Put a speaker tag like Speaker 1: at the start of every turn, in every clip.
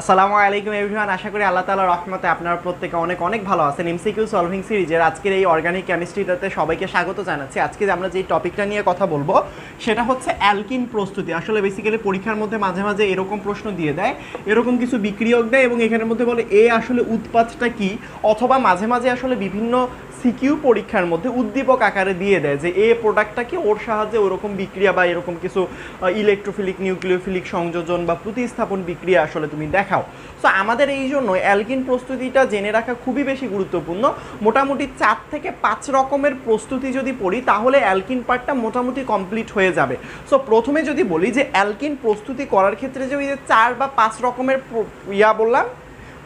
Speaker 1: আসসালামু আলাইকুম এভরিওয়ান, আশা করি আল্লাহ তাআলার রহমতে আপনারা প্রত্যেকে অনেক অনেক ভালো আছেন। এমসিকিউ সলভিং সিরিজের আজকের এই অর্গানিক কেমিস্ট্রিটাতে সবাইকে স্বাগত জানাচ্ছি। আজকে যে আমরা যে টপিকটা নিয়ে কথা বলব, সেটা হচ্ছে অ্যালকিন প্রস্তুতি। আসলে বেসিক্যালি পরীক্ষার মধ্যে মাঝে মাঝে এরকম প্রশ্ন দিয়ে দেয়, এরকম কিছু বিক্রিয়ক দেয় এবং এখানের মধ্যে বলে এ আসলে উৎপাদটা কি, অথবা মাঝে মাঝে আসলে বিভিন্ন সিকিউ পরীক্ষার মধ্যে উদ্দীপক আকারে দিয়ে দেয় যে এ প্রোডাক্টটাকে ওর সাহায্যে ওরকম বিক্রিয়া বা এরকম কিছু ইলেকট্রোফিলিক নিউক্লিওফিলিক সংযোজন বা প্রতিস্থাপন বিক্রিয়া আসলে তুমি দেখাও। সো আমাদের এই জন্য অ্যালকিন প্রস্তুতিটা জেনে রাখা খুবই বেশি গুরুত্বপূর্ণ। মোটামুটি চার থেকে পাঁচ রকমের প্রস্তুতি যদি পড়ি, তাহলে অ্যালকিন পার্টটা মোটামুটি কমপ্লিট হয়ে যাবে। সো প্রথমে যদি বলি যে অ্যালকিন প্রস্তুতি করার ক্ষেত্রে যে ওই যে চার বা পাঁচ রকমের ইয়া বললাম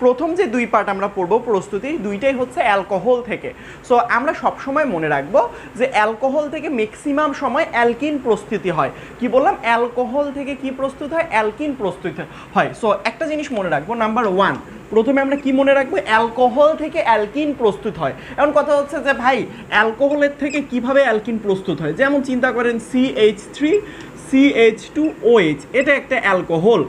Speaker 1: প্রথম যে দুই পার্ট আমরা পড়ব প্রস্তুতি, দুইটাই হচ্ছে অ্যালকোহল থেকে। সো আমরা সবসময় মনে রাখব যে অ্যালকোহল থেকে ম্যাক্সিমাম সময় অ্যালকিন প্রস্তুতি হয়। কি বললাম? অ্যালকোহল থেকে কি প্রস্তুত হয়? অ্যালকিন প্রস্তুত হয়। সো একটা জিনিস মনে রাখব নাম্বার ওয়ান প্রথমে আমরা কি মনে রাখব? অ্যালকোহল থেকে অ্যালকিন প্রস্তুত হয়। এখন কথা হচ্ছে যে, ভাই অ্যালকোহলের থেকে কীভাবে অ্যালকিন প্রস্তুত হয়? যেমন চিন্তা করেন C H three C H two OH এটা একটা অ্যালকোহল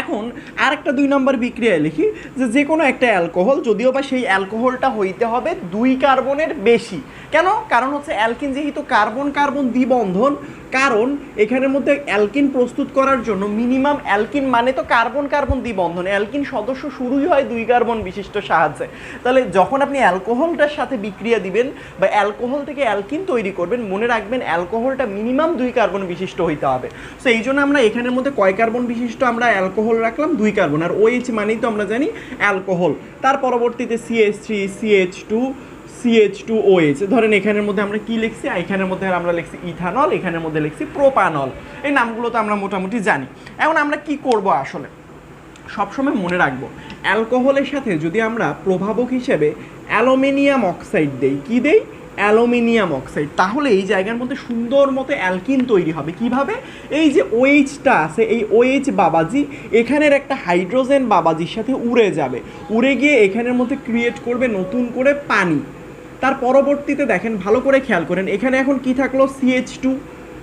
Speaker 1: এখন আর একটা দুই নম্বর বিক্রিয়ায় লিখি যে যে কোনো একটা অ্যালকোহল, যদিও বা সেই অ্যালকোহলটা হইতে হবে দুই কার্বনের বেশি। কেন? কারণ হচ্ছে অ্যালকিন যেহেতু কার্বন কার্বন দ্বিবন্ধন, কারণ এখানের মধ্যে অ্যালকিন প্রস্তুত করার জন্য মিনিমাম অ্যালকিন মানে তো কার্বন কার্বন দ্বিবন্ধন। অ্যালকিন সদস্য শুরুই হয় দুই কার্বন বিশিষ্ট সাহায্যে। তাহলে যখন আপনি অ্যালকোহলটার সাথে বিক্রিয়া দিবেন বা অ্যালকোহল থেকে অ্যালকিন তৈরি করবেন, মনে রাখবেন অ্যালকোহলটা মিনিমাম দুই কার্বন বিশিষ্ট হইতে হবে। সো এই জন্য আমরা এখানের মধ্যে কয় কার্বন বিশিষ্ট আমরা অ্যালকোহল রাখলাম? দুই কার্বন। আর ওএইচ মানেই তো আমরা জানি অ্যালকোহল। তার পরবর্তীতে CH three CH two CH two OH ধরেন এখানের মধ্যে আমরা কি লিখছি? এখানের মধ্যে আমরা লিখছি ইথানল, এখানের মধ্যে লিখছি প্রোপানল। এই নামগুলো তো আমরা মোটামুটি জানি। এখন আমরা কি করব আসলে? সবসময় মনে রাখব, অ্যালকোহলের সাথে যদি আমরা প্রভাবক হিসেবে অ্যালুমিনিয়াম অক্সাইড দেই, কি দেই? Aluminium oxide. তাহলে এই জায়গার মধ্যে সুন্দর মতো অ্যালকিন তৈরি হবে। কীভাবে? এই যে ওএইচটা আছে, এই ওএইচ বাবাজি, এখানের একটা হাইড্রোজেন বাবাজির সাথে উড়ে যাবে। উড়ে গিয়ে এখানের মধ্যে ক্রিয়েট করবে নতুন করে পানি। তার পরবর্তীতে দেখেন ভালো করে খেয়াল করেন এখানে এখন কি থাকল? সিএইচ টু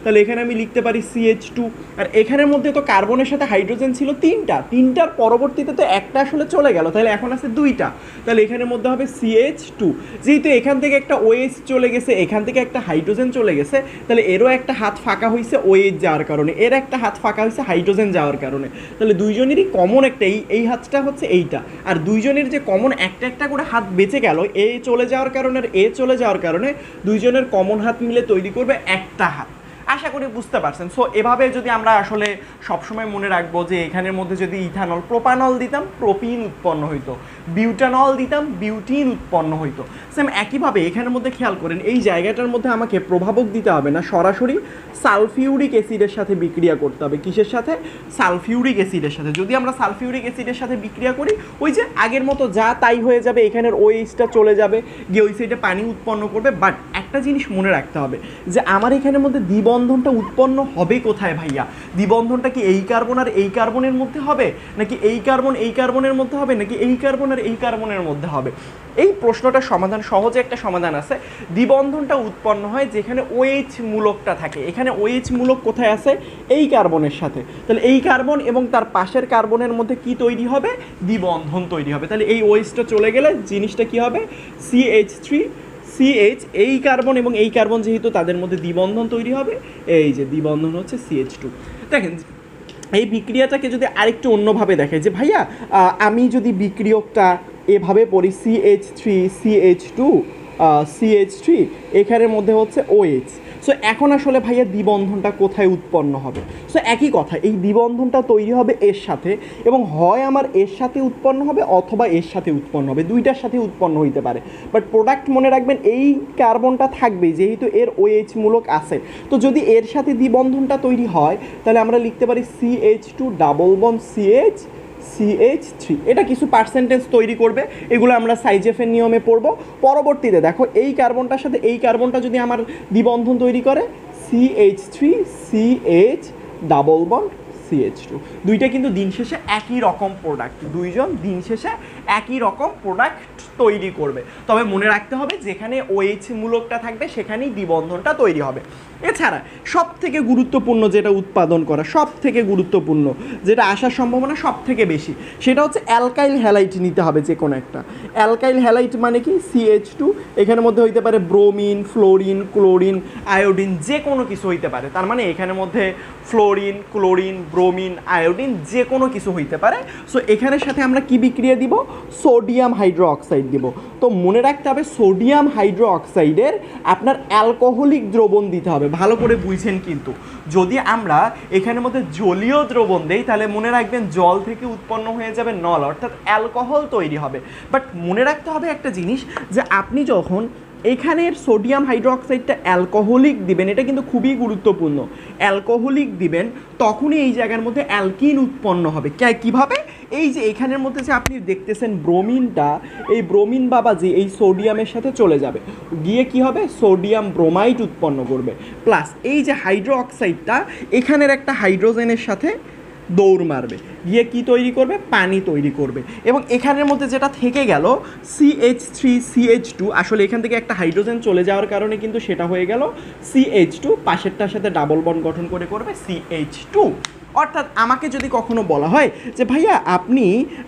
Speaker 1: তাহলে এখানে আমি লিখতে পারি সিএইচ টু আর এখানের মধ্যে তো কার্বনের সাথে হাইড্রোজেন ছিল তিনটা। তিনটার পরবর্তীতে তো একটা আসলে চলে গেল, তাহলে এখন আছে দুইটা। তাহলে এখানের মধ্যে হবে সিএইচ টু যেহেতু এখান থেকে একটা ওএইচ চলে গেছে, এখান থেকে একটা হাইড্রোজেন চলে গেছে, তাহলে এরও একটা হাত ফাঁকা হয়েছে ওএইচ যাওয়ার কারণে। এর একটা হাত ফাঁকা হয়েছে হাইড্রোজেন যাওয়ার কারণে। তাহলে দুইজনেরই কমন একটা, এই এই হাতটা হচ্ছে এইটা। আর দুইজনের যে কমন একটা একটা করে হাত বেঁচে গেল, এ চলে যাওয়ার কারণে আর এ চলে যাওয়ার কারণে দুইজনের কমন হাত মিলে তৈরি করবে একটা হাত। আশা করি বুঝতে পারছেন। সো এভাবে যদি আমরা আসলে সবসময় মনে রাখব যে এখানের মধ্যে যদি ইথানল, প্রোপানল দিতাম, প্রোপিন উৎপন্ন হইতো। বিউটানল দিতাম, বিউটিন উৎপন্ন হইতো। সেম একইভাবে এখানের মধ্যে খেয়াল করেন, এই জায়গাটার মধ্যে আমাকে প্রভাবক দিতে হবে না, সরাসরি সালফিউরিক অ্যাসিডের সাথে বিক্রিয়া করতে হবে। কিসের সাথে? সালফিউরিক অ্যাসিডের সাথে। যদি আমরা সালফিউরিক অ্যাসিডের সাথে বিক্রিয়া করি, ওই যে আগের মতো যা তাই হয়ে যাবে, এখানের ওইসটা চলে যাবে, গিয়ে ওই সাইডে পানি উৎপন্ন করবে বাট একটা জিনিস মনে রাখতে হবে যে আমার এখানের মধ্যে দ্বিবন্ধনটা উৎপন্ন হবে কোথায় ভাইয়া? দ্বিবন্ধনটা কি এই কার্বন আর এই কার্বনের মধ্যে হবে? নাকি এই কার্বন এই কার্বনের মধ্যে হবে? নাকি এই কার্বন আর এই কার্বনের মধ্যে হবে? এই প্রশ্নটার সমাধান, সহজে একটা সমাধান আছে। দ্বিবন্ধনটা উৎপন্ন হয় যেখানে ওএইচ মূলকটা থাকে। এখানে ওএইচ মূলক কোথায় আছে? এই কার্বনের সাথে। তাহলে এই কার্বন এবং তার পাশের কার্বনের মধ্যে কি তৈরি হবে? দ্বিবন্ধন তৈরি হবে। তাহলে এই ওএইচটা চলে গেলে জিনিসটা কি হবে? সিএইচ থ্রি সিএইচ এই কার্বন এবং এই কার্বন যেহেতু তাদের মধ্যে দ্বিবন্ধন তৈরি হবে, এই যে দ্বিবন্ধন হচ্ছে সিএইচ টু দেখেন, এই বিক্রিয়াটাকে যদি আরেকটু অন্যভাবে দেখে যে, ভাইয়া আমি যদি বিক্রিয়কটা এভাবে পড়ি CH three CH two CH three এখানের মধ্যে হচ্ছে ওএইচ সো এখন আসলে ভাইয়া দ্বিবন্ধনটা কোথায় উৎপন্ন হবে? সো একই কথা, এই দ্বিবন্ধনটা তৈরি হবে এর সাথে এবং হয় আমার এর সাথে উৎপন্ন হবে অথবা এর সাথে উৎপন্ন হবে, দুইটার সাথে উৎপন্ন হইতে পারে। বাট প্রোডাক্ট মনে রাখবেন, এই কার্বনটা থাকবে, যেহেতু এর ওএইচ মূলক আছে। তো যদি এর সাথে দ্বিবন্ধনটা তৈরি হয়, তাহলে আমরা লিখতে পারি CH two double bond CH CH three এটা কিছু পার্সেন্টেজ তৈরি করবে। এগুলো আমরা সাইজেফের নিয়মে পড়ব। পরবর্তীতে দেখো, এই কার্বনটার সাথে এই কার্বনটা যদি আমার দ্বিবন্ধন তৈরি করে CH three CH double bond CH two দুইটা কিন্তু দিন শেষে একই রকম প্রোডাক্ট দুইজন দিন শেষে একই রকম প্রোডাক্ট তৈরি করবে। তবে মনে রাখতে হবে, যেখানে ওএইচ মূলকটা থাকবে, সেখানেই দ্বিবন্ধনটা তৈরি হবে। এছাড়া সব থেকে গুরুত্বপূর্ণ যেটা উৎপাদন করা সব থেকে গুরুত্বপূর্ণ, যেটা আসার সম্ভাবনা সব থেকে বেশি, সেটা হচ্ছে অ্যালকাইল হ্যালাইট নিতে হবে যে কোনো একটা। অ্যালকাইল হ্যালাইট মানে কি? সিএইচ টু এখানের মধ্যে হইতে পারে ব্রোমিন, ফ্লোরিন, ক্লোরিন, আয়োডিন যে কোনো কিছু হইতে পারে। তার মানে এখানের মধ্যে ফ্লোরিন, ক্লোরিন ব্রোমিন আয়োডিন যে কোনো কিছু হইতে পারে। সো এখানের সাথে আমরা কি বিক্রিয়া দিব? সোডিয়াম হাইড্রো অক্সাইড দিব। তো মনে রাখতে হবে সোডিয়াম হাইড্রো অক্সাইডের আপনার অ্যালকোহলিক দ্রবণ দিতে হবে। ভালো করে বুঝছেন কিন্তু। যদি আমরা এখানের মধ্যে জলীয় দ্রবণ দেই, তাহলে মনে রাখবেন জল থেকে উৎপন্ন হয়ে যাবে নল, অর্থাৎ অ্যালকোহল তৈরি হবে। বাট মনে রাখতে হবে একটা জিনিস, যে আপনি যখন এখানের সোডিয়াম হাইড্রোক্সাইডটা অ্যালকোহলিক দিবেন, এটা কিন্তু খুবই গুরুত্বপূর্ণ। অ্যালকোহলিক দিবেন, তখনই এই জায়গার মধ্যে অ্যালকিন উৎপন্ন হবে। কীভাবে? এই যে এখানের মধ্যে যে আপনি দেখতেছেন ব্রোমিনটা, এই ব্রোমিন বাবাজি এই সোডিয়ামের সাথে চলে যাবে। গিয়ে কি হবে? সোডিয়াম ব্রোমাইড উৎপন্ন করবে। প্লাস এই যে হাইড্রো অক্সাইডটা এখানের একটা হাইড্রোজেনের সাথে দৌড় মারবে। গিয়ে কি তৈরি করবে? পানি তৈরি করবে। এবং এখানের মধ্যে যেটা থেকে গেল সিএইচ থ্রি সিএইচ টু আসলে এখান থেকে একটা হাইড্রোজেন চলে যাওয়ার কারণে কিন্তু সেটা হয়ে গেল সিএইচ টু পাশেরটার সাথে ডাবল বন্ড গঠন করে করবে সিএইচ টু অর্থাৎ আমাকে যদি কখনো বলা হয় যে, ভাইয়া, আপনি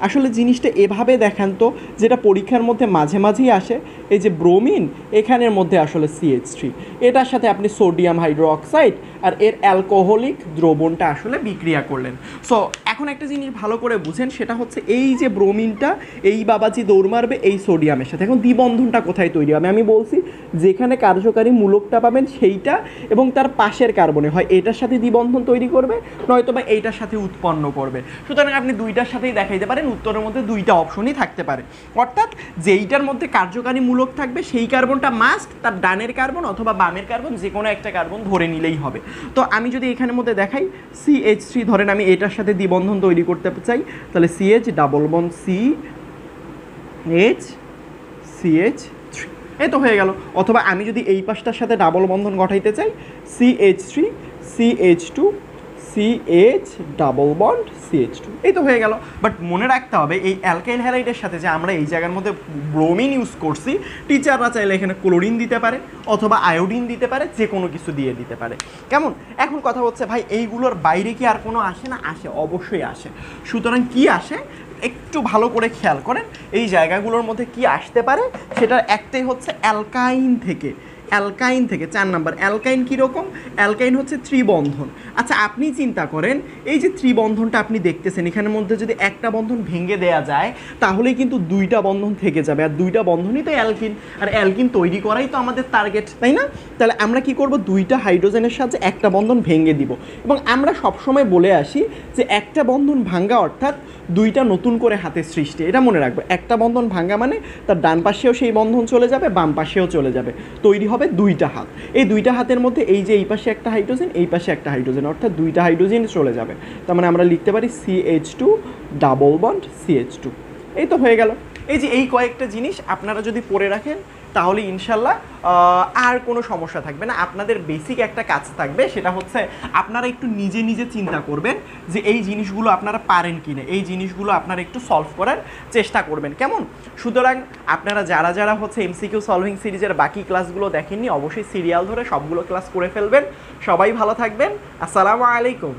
Speaker 1: আসলে জিনিসটা এভাবে দেখান তো, যেটা পরীক্ষার মধ্যে মাঝে মাঝেই আসে, এই যে ব্রোমিন এখানের মধ্যে আসলে সিএইচ থ্রি এটার সাথে আপনি সোডিয়াম হাইড্রো অক্সাইড আর এর অ্যালকোহলিক দ্রবণটা আসলে বিক্রিয়া করলেন। সো এখন একটা জিনিস ভালো করে বুঝেন, সেটা হচ্ছে এই যে ব্রোমিনটা, এই বাবাজি দৌড় মারবে এই সোডিয়ামের সাথে। এখন দ্বিবন্ধনটা কোথায় তৈরি হবে? আমি বলছি, যেখানে কার্যকারী মূলকটা পাবেন সেইটা এবং তার পাশের কার্বনে হয়। এটার সাথে দ্বিবন্ধন তৈরি করবে, নয়তো বা এইটার সাথে উৎপন্ন করবে। সুতরাং আপনি দুইটার সাথেই দেখাইতে পারেন, উত্তরের মধ্যে দুইটা অপশনই থাকতে পারে। অর্থাৎ যেইটার মধ্যে কার্যকারী মূলক থাকবে, সেই কার্বনটা মাস্ট তার ডানের কার্বন অথবা বামের কার্বন যে কোনো একটা কার্বন ধরে নিলেই হবে। তো আমি যদি এখানের মধ্যে দেখাই সি এইচ থ্রি ধরেন আমি এটার সাথে দ্বিবন্ধন তৈরি করতে চাই, তাহলে CH double bond C H CH three এই তো হয়ে গেল। অথবা আমি যদি এই পাশটার সাথে ডাবল বন্ধন ঘটাইতে চাই C H three C H two C H double bond C H two এই তো হয়ে গেল। বাট মনে রাখতে হবে, এই অ্যালকাইল হ্যালাইডের সাথে যে আমরা এই জায়গার মধ্যে ব্রোমিন ইউজ করছি টিচাররা চাইলে এখানে ক্লোরিন দিতে পারে অথবা আয়োডিন দিতে পারে, যে কোনো কিছু দিয়ে দিতে পারে। কেমন? এখন কথা হচ্ছে, ভাই, এইগুলোর বাইরে কি আর কোনো আসে না? আসে, অবশ্যই আসে। সুতরাং কি আসে? একটু ভালো করে খেয়াল করেন, এই জায়গাগুলোর মধ্যে কি আসতে পারে? সেটার একটাই হচ্ছে অ্যালকাইন থেকে। অ্যালকাইন থেকে, চার নাম্বার, অ্যালকাইন কীরকম? অ্যালকাইন হচ্ছে ত্রিবন্ধন। আচ্ছা আপনি চিন্তা করেন, এই যে ত্রিবন্ধনটা আপনি দেখতেছেন, এখানের মধ্যে যদি একটা বন্ধন ভেঙে দেয়া যায় তাহলে কিন্তু দুইটা বন্ধন থেকে যাবে, আর দুইটা বন্ধনই তো অ্যালকিন। আর অ্যালকিন তৈরি করাই তো আমাদের টার্গেট তাই না? তাহলে আমরা কি করব? দুইটা হাইড্রোজেনের সাথে একটা বন্ধন ভেঙে দিব। এবং আমরা সবসময় বলে আসি যে একটা বন্ধন ভাঙ্গা অর্থাৎ দুইটা নতুন করে হাতের সৃষ্টি, এটা মনে রাখবে। একটা বন্ধন ভাঙ্গা মানে তার ডান পাশেও সেই বন্ধন চলে যাবে, বাম পাশেও চলে যাবে। তৈরি হবে দুইটা হাত। এই দুইটা হাতের মধ্যে এই যে এই পাশে একটা হাইড্রোজেন, এই পাশে একটা হাইড্রোজেন, অর্থাৎ দুইটা হাইড্রোজেন চলে যাবে। তার মানে আমরা লিখতে পারি C H two double bond C H two এই তো হয়ে গেল। এই যে এই কয়েকটা জিনিস আপনারা যদি পড়ে রাখেন তাহলে ইনশাল্লাহ আর কোনো সমস্যা থাকবে না। আপনাদের বেসিক একটা কাজ থাকবে, সেটা হচ্ছে আপনারা একটু নিজে নিজে চিন্তা করবেন যে এই জিনিসগুলো আপনারা পারেন কি না এই জিনিসগুলো আপনারা একটু সলভ করার চেষ্টা করবেন। কেমন? সুতরাং আপনারা যারা যারা হচ্ছে এমসিকিউ সলভিং সিরিজের বাকি ক্লাসগুলো দেখেননি, অবশ্যই সিরিয়াল ধরে সবগুলো ক্লাস করে ফেলবেন। সবাই ভালো থাকবেন। আসসালামু আলাইকুম।